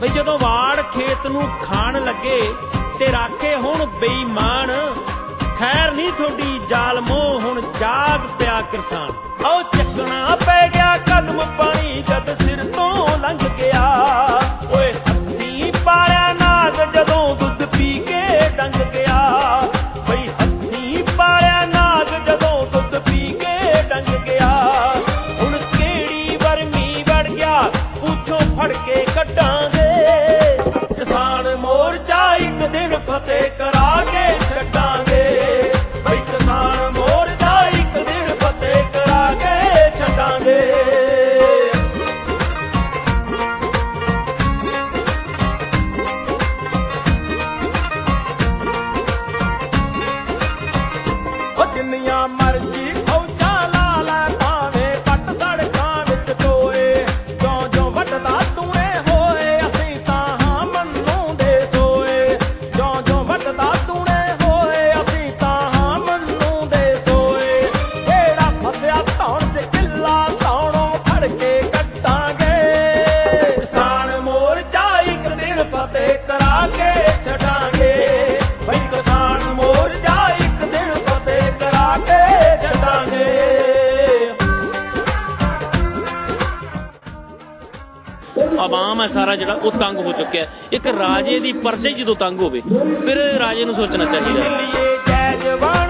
ਬਈ ਜਦੋਂ ਵਾੜ ਖੇਤ ਨੂੰ ਖਾਣ ਲੱਗੇ ਤੇ ਰਾਖੇ ਹੁਣ ਬੇਈਮਾਨ, ਖੈਰ ਨਹੀਂ ਤੁਹਾਡੀ ਜ਼ਾਲਮੋ ਹੁਣ ਜਾਗ ਪਿਆ ਕਿਸਾਨ। ਆਓ ਚੱਕਣਾ ਪੈ ਗਿਆ ਕਦਮ ਪਾਣੀ ਕੱਢਾਂਗੇ। ਕਿਸਾਨ ਮੋਰਚਾ ਇੱਕ ਦਿਨ ਫਤਿਹ ਕਰਾ ਕੇ ਛੱਡਾਂਗੇ। ਬਈ ਕਿਸਾਨ ਮੋਰਚਾ ਇੱਕ ਦਿਨ ਫਤਿਹ ਕਰਾ ਕੇ ਛੱਡਾਂਗੇ। ਜਿੰਨੀਆਂ ਮਰਜ਼ੀ ਫਤਿਹ ਕਰਾ ਕੇ ਛੱਡਾਂਗੇ। ਬਈ ਕਿਸਾਨ ਮੋਰਚਾ ਇੱਕ ਦਿਨ ਫਤਿਹ ਕਰਾ ਕੇ ਛੱਡਾਂਗੇ। ਆਵਾਮ ਹੈ ਸਾਰਾ ਜਿਹੜਾ ਉਹ ਤੰਗ ਹੋ ਚੁੱਕਿਆ ਹੈ। ਇੱਕ ਰਾਜੇ ਦੀ ਪਰਜਾ ਜਦੋਂ ਤੰਗ ਹੋਵੇ ਫਿਰ ਰਾਜੇ ਨੂੰ ਸੋਚਣਾ ਚਾਹੀਦਾ ਹੈ।